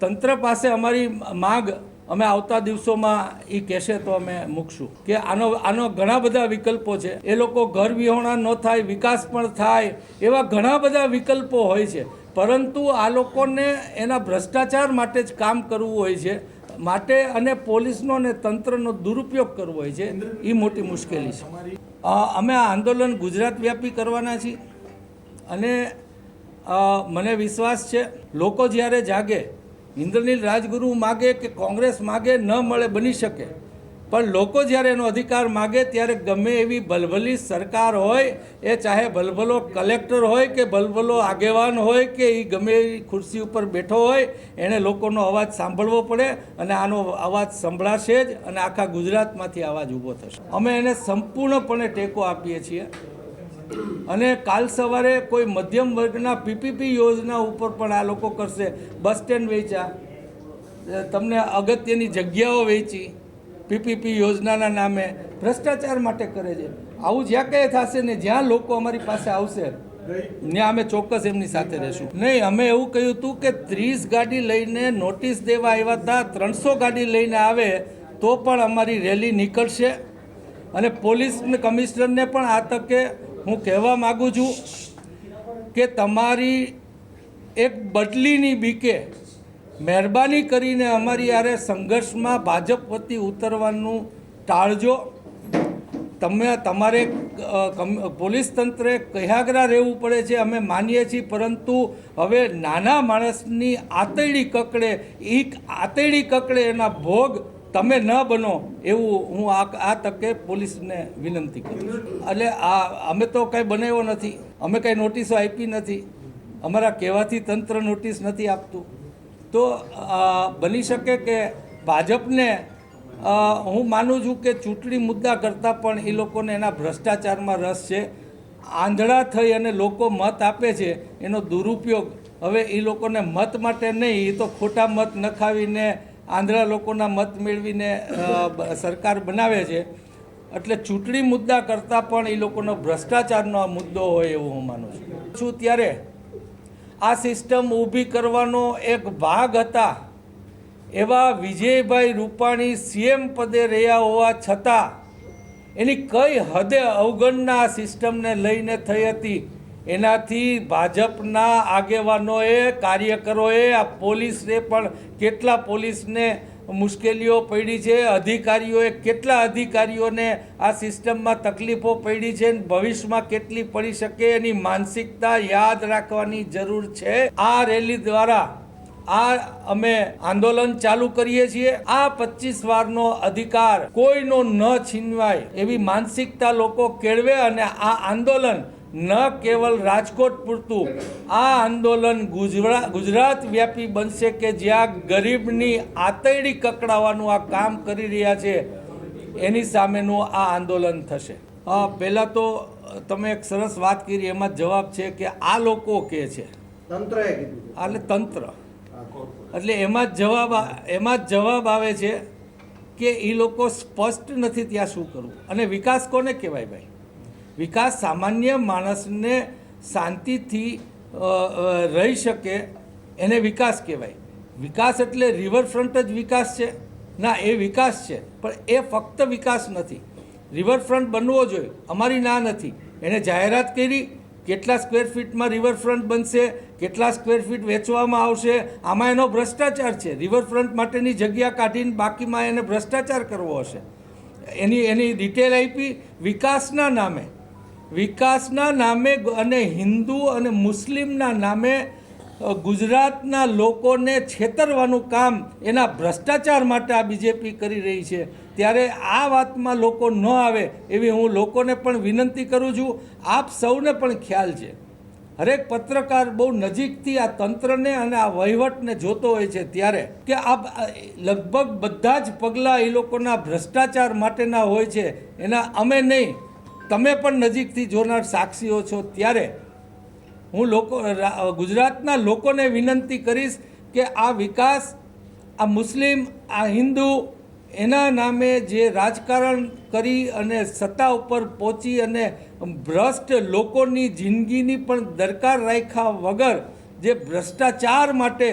તંત્ર પાસે અમારી માગ અમે આવતા દિવસોમાં એ કહેશે તો અમે મૂકશું. કે આનો આનો ઘણા બધા વિકલ્પો છે. એ લોકો ઘર વિહોણા ન થાય, વિકાસ પણ થાય, એવા ઘણા બધા વિકલ્પો હોય છે. પરંતુ આ લોકોને એના ભ્રષ્ટાચાર માટે જ કામ કરવું હોય છે. માટે અને પોલીસનો અને તંત્રનો દુરુપયોગ કરવો હોય છે. એ મોટી મુશ્કેલી છે. અમે આ આંદોલન ગુજરાત વ્યાપી કરવાના છીએ. અને મને વિશ્વાસ છે, લોકો જ્યારે જાગે ઇન્દ્રનીલ રાજગુરુ માગે કે કોંગ્રેસ માગે ન મળે બની શકે. પણ લોકો જ્યારે એનો અધિકાર માગે ત્યારે ગમે એવી ભલભલી સરકાર હોય, એ ચાહે ભલભલો કલેક્ટર હોય કે ભલભલો આગેવાન હોય કે એ ગમે એવી ખુરશી ઉપર બેઠો હોય એણે લોકોનો અવાજ સાંભળવો પડે અને આનો અવાજ સંભળાશે જ અને આખા ગુજરાતમાંથી અવાજ ઊભો થશે. અમે એને સંપૂર્ણપણે ટેકો આપીએ છીએ. અને કાલ સવારે કોઈ મધ્યમ વર્ગના પીપીપી યોજના ઉપર પણ આ લોકો કરશે. બસ સ્ટેન્ડ વેચ્યા. તમને અગત્યની જગ્યાઓ વેચી પીપીપી યોજનાના નામે ભ્રષ્ટાચાર માટે કરે છે. આવું જ્યાં કંઈ થશે ને જ્યાં લોકો અમારી પાસે આવશે, ત્યાં અમે ચોક્કસ એમની સાથે રહેશું. નહીં, અમે એવું કહ્યું હતું કે ત્રીસ ગાડી લઈને નોટિસ દેવા આવ્યા હતા, ત્રણસો ગાડી લઈને આવે તો પણ અમારી રેલી નીકળશે. અને પોલીસ કમિશનરને પણ આ તકે હું કહેવા માગું છું કે તમારી એક બદલીની બીકે મહેરબાની કરીને અમારી યારે સંઘર્ષમાં ભાજપ વતી ઉતરવાનું ટાળજો. તમે તમારે પોલીસ તંત્રે કહ્યાગરા રહેવું પડે છે અમે માનીએ છીએ, પરંતુ હવે નાના માણસની આતેડી કકડે એ આતેડી કકડે એના ભોગ તમે ન બનો એવું હું આ આ તકે પોલીસને વિનંતી કરું એટલે આ અમે તો કાંઈ બનાવ્યો નથી. અમે કાંઈ નોટિસો આપી નથી. અમારા કહેવાથી તંત્ર નોટિસ નથી આપતું. તો બની શકે કે ભાજપને હું માનું છું કે ચૂંટણી મુદ્દા કરતાં પણ એ લોકોને એના ભ્રષ્ટાચારમાં રસ છે. આંધળા થઈ અને લોકો મત આપે છે, એનો દુરુપયોગ હવે એ લોકોને મત માટે નહીં, એ તો ખોટા મત નખાવીને આંધળા લોકોના મત મેળવીને સરકાર બનાવે છે. એટલે ચૂંટણી મુદ્દા કરતાં પણ એ લોકોનો ભ્રષ્ટાચારનો મુદ્દો હોય એવું હું માનું છું. છું ત્યારે આ સિસ્ટમ ઊભી કરવાનો એક ભાગ હતા. એવા વિજયભાઈ રૂપાણી સીએમ પદે રહ્યા હોવા છતાં એની કઈ હદે અવગણના સિસ્ટમને લઈને થઈ હતી? એનાથી ભાજપના આગેવાનોએ, કાર્યકરોએ, આ પોલીસને પણ કેટલા પોલીસને મુશ્કેલીઓ પડી છે, અધિકારીઓએ કેટલા અધિકારીઓને આ સિસ્ટમમાં તકલીફો પડી છે ભવિષ્યમાં કેટલી પડી શકે એની માનસિકતા યાદ રાખવાની જરૂર છે. આ રેલી દ્વારા આ અમે આંદોલન ચાલુ કરીએ છીએ. આ પચીસ વારનો અધિકાર કોઈનો ન છીનવાય એવી માનસિકતા લોકો કેળવે અને આ આંદોલન ન કેવલ રાજકોટ પૂરતું આ આંદોલન ગુજરાત ગુજરાત વ્યાપી બનશે કે જ્યાં ગરીબની આતરડી કકડાવવાનું આ કામ કરી રહ્યા છે એની સામેનું આ આંદોલન થશે. પહેલાં તો તમે એક સરસ વાત કરી એમાં જવાબ છે કે આ લોકો કે છે. તંત્ર એટલે તંત્ર. એટલે એમાં જ જવાબ એમાં જ જવાબ આવે છે કે એ લોકો સ્પષ્ટ નથી ત્યાં શું કરવું. અને વિકાસ કોને કહેવાય ભાઈ? વિકાસ સામાન્ય માણસને શાંતિથી રહી શકે એને વિકાસ કહેવાય. વિકાસ એટલે રિવરફ્રન્ટ જ વિકાસ છે. ના, એ વિકાસ છે, પણ એ ફક્ત વિકાસ નથી. રિવરફ્રન્ટ બનવો જોઈએ, અમારી ના નથી. એણે જાહેરાત કરી, કેટલા સ્ક્વેર ફીટમાં રિવરફ્રન્ટ બનશે, કેટલા સ્ક્વેર ફીટ વેચવામાં આવશે, આમાં એનો ભ્રષ્ટાચાર છે. રિવરફ્રન્ટ માટેની જગ્યા કાઢીને બાકીમાં એને ભ્રષ્ટાચાર કરવો હશે. એની એની ડિટેલ આપી, વિકાસના નામે વિકાસના નામે અને હિન્દુ અને મુસ્લિમના નામે ગુજરાતના લોકોને છેતરવાનું કામ એના ભ્રષ્ટાચાર માટે આ બીજેપી કરી રહી છે. ત્યારે આ વાતમાં લોકો ન આવે એવી હું લોકોને પણ વિનંતી કરું છું. આપ સૌને પણ ખ્યાલ છે. હરેક પત્રકાર બહુ નજીકથી આ તંત્રને અને આ વહીવટને જોતો હોય છે ત્યારે કે આ લગભગ બધા જ પગલાં એ લોકોના ભ્રષ્ટાચાર માટેના હોય છે. એના અમે નહીં. તમે પણ નજીકથી જોનાર સાક્ષીઓ છો, ત્યારે હું લોકો ગુજરાતના લોકોને વિનંતી કરીશ કે આ વિકાસ, આ મુસ્લિમ, આ હિન્દુ, એના નામે જે રાજકારણ કરી અને સત્તા ઉપર પહોંચી અને ભ્રષ્ટ લોકોની જિંદગીની પણ દરકાર રાખ્યા વગર જે ભ્રષ્ટાચાર માટે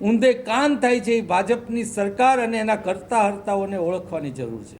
ઊંધે કાન થાય છે એ ભાજપની સરકાર અને એના કરતા હર્તાઓને ઓળખવાની જરૂર છે.